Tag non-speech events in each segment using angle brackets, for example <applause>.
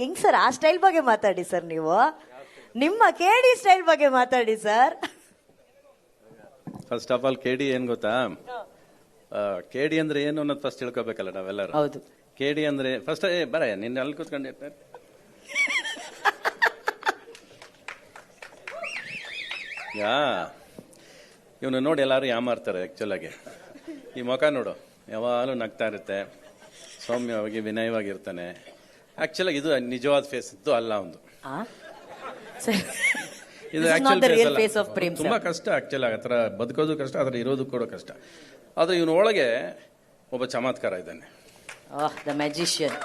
ಹೆಂಗ್ ಸರ್ ಆ ಸ್ಟೈಲ್ ಬಗ್ಗೆ ಮಾತಾಡಿ ಸರ್ ನೀವು? ನಿಮ್ಮ ಕೇಡಿ ಸ್ಟೈಲ್ ಬಗ್ಗೆ ಮಾತಾಡಿ sir. First of all KD ಏನ್ ಗೊತ್ತಾ? ಕೆಡಿ ಅಂದ್ರೆ ಏನು ಅನ್ನೋದು ಫಸ್ಟ್ ತಿಳ್ಕೊಬೇಕಲ್ಲ ನಾವೆಲ್ಲರೂ. ಹೌದು. ಕೆಡಿ ಅಂದ್ರೆ ಫಸ್ಟ್ ಏ ಬರ ನಿನ್ನೆ ಅಲ್ಲಿ ಕೂತ್ಕೊಂಡೆ. ಯಾ ಇವನು ನೋಡಿ ಎಲ್ಲರೂ ಯಾಮಾರ್ತಾರೆ ಆಕ್ಚುಲ್ ಆಗಿ. ಈ ಮುಖ ನೋಡು ಯಾವಾಗಲೂ ನಗ್ತಾ ಇರುತ್ತೆ. ಸೌಮ್ಯವಾಗಿ ವಿನಯವಾಗಿರ್ತಾನೆ. ಆಕ್ಚುಲ್ ಇದು ನಿಜವಾದ ಫೇಸ್ ಇತ್ತು ಅಲ್ಲ ಒಂದು. ಆ? ಇದು actual face ಅಲ್ಲ. ತುಂಬಾ. ಕಷ್ಟ ಆಕ್ಚುಲ್ ಥರ ಬದುಕೋದು ಕಷ್ಟ ಆದ್ರೆ ಇರೋದು ಕೂಡ ಕಷ್ಟ. ಆದ್ರೆ ಇವನ ಒಳಗೆ ಒಬ್ಬ ಚಮತ್ಕಾರ ಇದ್ದಾನೆ. ದ ಮ್ಯಾಜಿಷಿಯನ್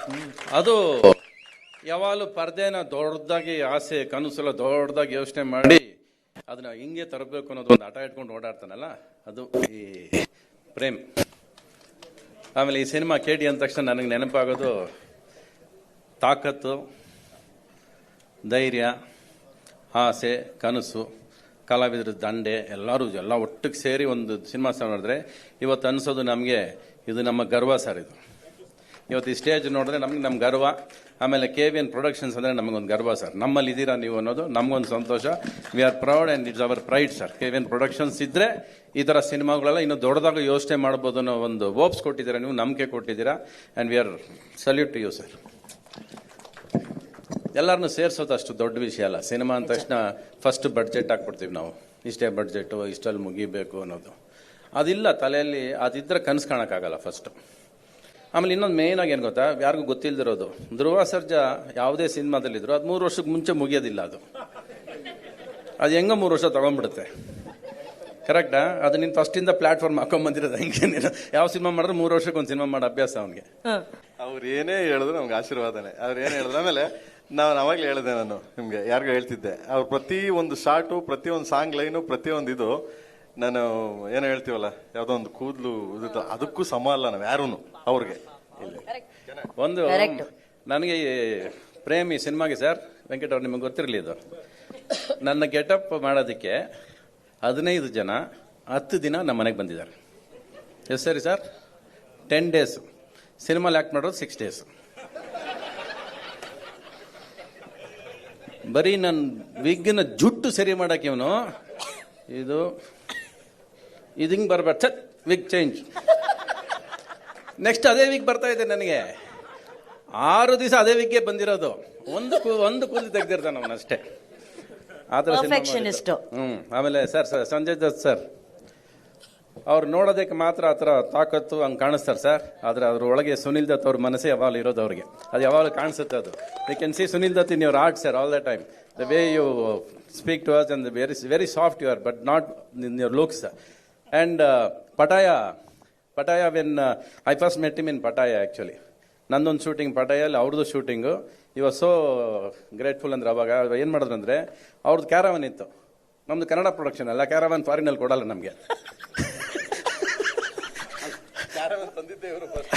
ಅದು ಯಾವಾಗಲೂ ಪರ್ದೆನ ದೊಡ್ಡದಾಗಿ ಆಸೆ ಕನಸೆಲ್ಲ ದೊಡ್ಡದಾಗಿ ಯೋಚನೆ ಮಾಡಿ ಅದನ್ನ ಹಿಂಗೆ ತರಬೇಕು ಅನ್ನೋದು ಒಂದು ಆಟ ಇಟ್ಕೊಂಡು ಓಡಾಡ್ತಾನಲ್ಲ ಅದು ಈ ಪ್ರೇಮ್. ಆಮೇಲೆ ಈ ಸಿನಿಮಾ ಕೇಳಿ ಅಂದ ತಕ್ಷಣ ನನಗೆ ನೆನಪಾಗೋದು ತಾಕತ್ತು, ಧೈರ್ಯ, ಆಸೆ, ಕನಸು, ಕಲಾವಿದರ ದಂಡೆ, ಎಲ್ಲರೂ ಎಲ್ಲ ಒಟ್ಟಿಗೆ ಸೇರಿ ಒಂದು ಸಿನಿಮಾ ನೋಡಿದ್ರೆ ಇವತ್ತು ಅನಿಸೋದು ನಮಗೆ, ಇದು ನಮ್ಮ ಗರ್ವ ಸರ್ ಇದು. ಇವತ್ತು ಈ ಸ್ಟೇಜ್ ನೋಡಿದ್ರೆ ನಮ್ಗೆ ನಮ್ಮ ಗರ್ವ, ಆಮೇಲೆ ಕೆ ವಿ ಎನ್ ಪ್ರೊಡಕ್ಷನ್ಸ್ ಅಂದರೆ ನಮಗೊಂದು ಗರ್ವ ಸರ್. ನಮ್ಮಲ್ಲಿ ಇದ್ದೀರಾ ನೀವು ಅನ್ನೋದು ನಮಗೊಂದು ಸಂತೋಷ. We are proud and it's our pride sir. K V N productions ಇದ್ದರೆ ಈ ಥರ ಸಿನಿಮಾಗಳೆಲ್ಲ ಇನ್ನೂ ದೊಡ್ಡದಾಗ ಯೋಚನೆ ಮಾಡ್ಬೋದು ಅನ್ನೋ ಒಂದು ಓಪ್ಸ್ ಕೊಟ್ಟಿದ್ದೀರಾ ನೀವು? ನಂಬಿಕೆ ಕೊಟ್ಟಿದ್ದೀರಾ? And we are salute to you sir ಎಲ್ಲರನ್ನು ಸೇರಿಸೋದು ಅಷ್ಟು ದೊಡ್ಡ ವಿಷಯ ಅಲ್ಲ. ಸಿನಿಮಾ ಅಂದ ತಕ್ಷಣ ಫಸ್ಟ್ ಬಡ್ಜೆಟ್ ಹಾಕ್ಬಿಡ್ತೀವಿ ನಾವು. ಇಷ್ಟೇ ಬಡ್ಜೆಟು ಇಷ್ಟಲ್ಲಿ ಮುಗಿಬೇಕು ಅನ್ನೋದು. ಅದಿಲ್ಲ, ತಲೆಯಲ್ಲಿ ಅದಿದ್ದರೆ ಕನಸು ಕಾಣೋಕ್ಕಾಗಲ್ಲ ಫಸ್ಟ್ ಆಮೇಲೆ ಇನ್ನೊಂದು ಮೇಯ್ನಾಗಿ ಏನು ಗೊತ್ತಾ? ಯಾರಿಗೂ ಗೊತ್ತಿಲ್ಲದಿರೋದು ಧ್ರುವ ಸರ್ಜಾ ಯಾವುದೇ ಸಿನಿಮಾದಲ್ಲಿದ್ದರೂ ಅದು ಮೂರು ವರ್ಷಕ್ಕೆ ಮುಂಚೆ ಮುಗಿಯೋದಿಲ್ಲ ಅದು. ಅದು ಹೆಂಗೋ ಮೂರು ವರ್ಷ ತೊಗೊಂಡ್ಬಿಡುತ್ತೆ. ಕರೆಕ್ಟಾ ಅದು ನೀನು ಫಸ್ಟಿಂದ ಪ್ಲಾಟ್ಫಾರ್ಮ್ ಹಾಕೊಂಡ್ಬಂದಿರೋದು ಹೆಂಗೆ ನೀನು? ಯಾವ ಸಿನಿಮಾ ಮಾಡಿದ್ರೆ ಮೂರು ವರ್ಷಕ್ಕೆ ಒಂದು ಸಿನಿಮಾ ಮಾಡೋ ಅಭ್ಯಾಸ ಅವನಿಗೆ. ಅವ್ರು ಏನೇ ಹೇಳಿದ್ರು ನಮ್ಗೆ ಆಶೀರ್ವಾದನೆ. ಅವ್ರು ಏನು ಹೇಳಿದ್ರು ಆಮೇಲೆ ನಾವು ಅವಾಗಲೇ ಹೇಳಿದೆ ನಾನು ನಿಮಗೆ ಯಾರಿಗೂ ಹೇಳ್ತಿದ್ದೆ. ಅವ್ರು ಪ್ರತಿ ಒಂದು ಶಾರ್ಟು ಪ್ರತಿ ಒಂದು ಸಾಂಗ್ ಲೈನು ಪ್ರತಿ ಒಂದು ಇದು ನಾನು ಏನೋ ಹೇಳ್ತೀವಲ್ಲ ಯಾವುದೋ ಒಂದು ಕೂದಲು ಇದು ಅದಕ್ಕೂ ಸಮ ಅಲ್ಲ ನಾವು ಯಾರೂ ಅವ್ರಿಗೆ. ಇಲ್ಲಿ. ಒಂದು. ನನಗೆ ಈ ಪ್ರೇಮಿ ಸಿನಿಮಾಗೆ ಸರ್ ವೆಂಕಟ ಅವ್ರು ನಿಮಗೆ ಗೊತ್ತಿರಲಿ ಇದು. ನನ್ನ ಗೆಟಪ್ ಮಾಡೋದಕ್ಕೆ ಹದಿನೈದು ಜನ ಹತ್ತು ದಿನ ನಮ್ಮ ಮನೆಗೆ ಬಂದಿದ್ದಾರೆ. ಎಸ್ ಸರಿ ಸರ್? ಟೆನ್ ಡೇಸ್ ಸಿನಿಮಾಲಿ ಆ್ಯಕ್ಟ್ ಮಾಡೋದು ಸಿಕ್ಸ್ ಡೇಸ್ ಬರೀ ನನ್ನ ವಿಗ್ನ ಜುಟ್ಟು ಸರಿ ಮಾಡಕ್ಕೆ ಇವನು. ಇದು ಇದು ಹಿಂಗೆ ಬರ್ಬಾರ್ದು ಛತ್ ವಿಗ್ ಚೇಂಜ್. ನೆಕ್ಸ್ಟ್ ಅದೇ ವಿಗ್ ಬರ್ತಾ ಇದೆ ನನಗೆ. ಆರು ದಿವಸ ಅದೇ ವಿಗ್ಗೆ ಬಂದಿರೋದು. ಒಂದು ಕೂ ಒಂದು ಕೂದಲು ತೆಗ್ದಿರ್ತಾನೆ ಅವನಷ್ಟೇ. ಆ ಥರ ಸಿನಿಮಾ Perfectionist. ಹ್ಮ್ ಆಮೇಲೆ sir sir Sanjay Dutt sir. ಅವ್ರು ನೋಡೋದಕ್ಕೆ ಮಾತ್ರ ಆ ಥರ ತಾಕತ್ತು ಹಂಗೆ ಕಾಣಿಸ್ತಾರೆ ಸರ್. ಆದ್ರೆ ಒಳಗೆ ಸುನಿಲ್ ದತ್ ಅವ್ರ ಮನಸ್ಸೇ ಯಾವಾಗಲೂ ಇರೋದು ಅವ್ರಿಗೆ. ಅದು ಯಾವಾಗಲೂ ಕಾಣಿಸುತ್ತೆ ಅದು. We can see Sunil Dutt in your art sir all the time the way you speak to us and very very soft your but not in your looks and Pattaya Pattaya when I first met him in Pattaya actually ನಂದೊಂದು shooting ಪಟಾಯಲ್ಲಿ ಅವ್ರದ್ದು shooting ಇವ so grateful ಅಂದ್ರೆ ಅವಾಗ. ಏನು ಮಾಡಿದ್ರು ಅಂದರೆ, ಅವ್ರದ್ದು ಕ್ಯಾರವನ್ ಇತ್ತು. ನಮ್ಮದು ಕನ್ನಡ ಪ್ರೊಡಕ್ಷನ್ ಅಲ್ಲ ಕ್ಯಾರವನ್ ಫಾರಿನಲ್ಲಿ ಕೊಡಲ್ಲ ನಮಗೆ. <laughs>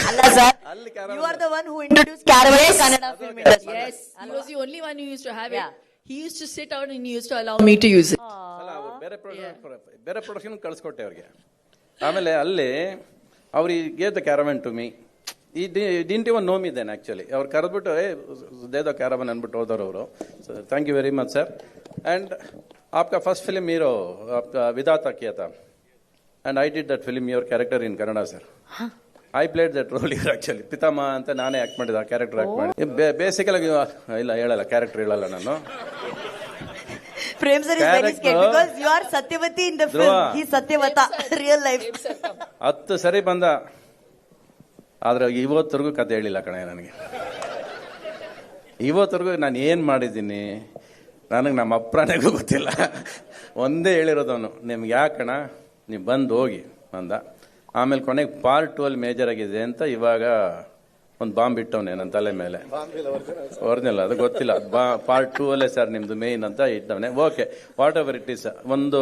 ಅಲ್ಲ ಸರ್ ಅಲ್ಲಿ you are the one who introduce caravan Kannada film industry Yes, he was the only one who used to have Yeah. it. He used to sit out and he used to allow me to use it. ಅಲ್ಲ ಅವ್ರು ಬೇರೆ production ಬೇರೆ production ಕಳಿಸ್ಕೊಟ್ಟೆ ಅವ್ರಿಗೆ. ಆಮೇಲೆ ಅಲ್ಲಿ ಅವ್ರಿಗೆ the caravan to me ಈ ದಿನ್ ಟಿ ಒನ್ ಮಿ ದೆನ್ ಆ್ಯಕ್ಚುಲಿ ಅವ್ರು ಕರೆದ್ಬಿಟ್ಟು ಏ ದೇದ ಕ್ಯಾರವನ್ ಅಂದ್ಬಿಟ್ಟು ಹೋದವ್ರು ಅವರು. Thank you very much sir and ಆಪ್ಕ first film hero Vidhata Keta and I did that film your character in Kannada sir I played that role year actually ಪಿತಾಮ ಅಂತ ನಾನೇ ಆಕ್ಟ್ ಮಾಡಿದ ಆ ಕ್ಯಾರೆಕ್ಟರ್ ಆಕ್ಟ್ ಮಾಡಿ. ಬೇಸಿಕಲ್ ಆಗಿ ಇಲ್ಲ ಹೇಳಲ್ಲ ಕ್ಯಾರೆಕ್ಟರ್ ಹೇಳಲ್ಲ ನಾನು. Prem sir is very Correct. Because you are Satyavati in the film he ಸತ್ಯವತ real life ಹತ್ತು ಸರಿ ಬಂದ. ಆದ್ರೆ ಇವತ್ತರೆಗೂ ಕತೆ ಹೇಳಿಲ್ಲ ಕಣೆ ನನಗೆ. ಇವತ್ತರೆಗೂ ನಾನು ಏನು ಮಾಡಿದ್ದೀನಿ? ನನಗೆ ನಮ್ಮ ಅಪ್ರಾಣಿಗೂ ಗೊತ್ತಿಲ್ಲ. ಒಂದೇ ಹೇಳಿರೋದವನು ನಿಮ್ಗೆ ಯಾಕಣ ನೀವು ಬಂದು ಹೋಗಿ ಅಂದ ಆಮೇಲೆ ಕೊನೆಗೆ ಪಾರ್ಟ್ ಟು ಅಲ್ಲಿ ಮೇಜರ್ ಆಗಿದೆ ಅಂತ ಇವಾಗ ಒಂದು ಬಾಂಬ್ ಇಟ್ಟವನೆ ನನ್ನ ತಲೆ ಮೇಲೆ. ಒರಿಜಿನಲ್ ಅದು ಗೊತ್ತಿಲ್ಲ. ಪಾರ್ಟ್ ಟೂ ಅಲ್ಲೇ ಸರ್ ನಿಮ್ದು ಮೇಯ್ನ್ ಅಂತ ಇಟ್ಟವನೆ. Okay whatever it is ಒಂದು